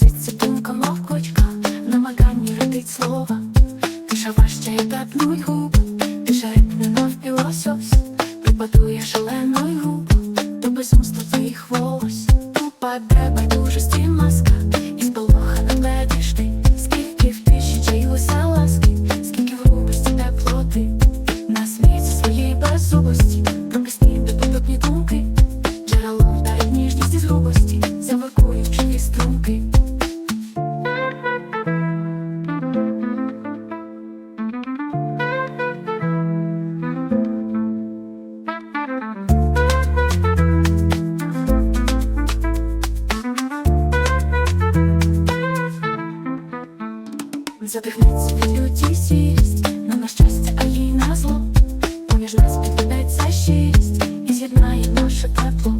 носиться думка, мов кочка, намаганні родить слова, Тиша важче, як тапнуть губ, Тиша репнена в білосос, припадує шаленою губ, до безумства твоїх волос, упаде байдужості маска, і сполоха не летиш ти, скільки в тиші чаюся ласки, скільки в грубості теплоти, на світі своєї беззубості, прописні доподобні думки, джерело дають ніжність і грубості. Замикуючи струнки. Запихнеться люті сість, на на щастя, а їй на зло. Поміж нас підведеться шість і з'єднає наше тепло.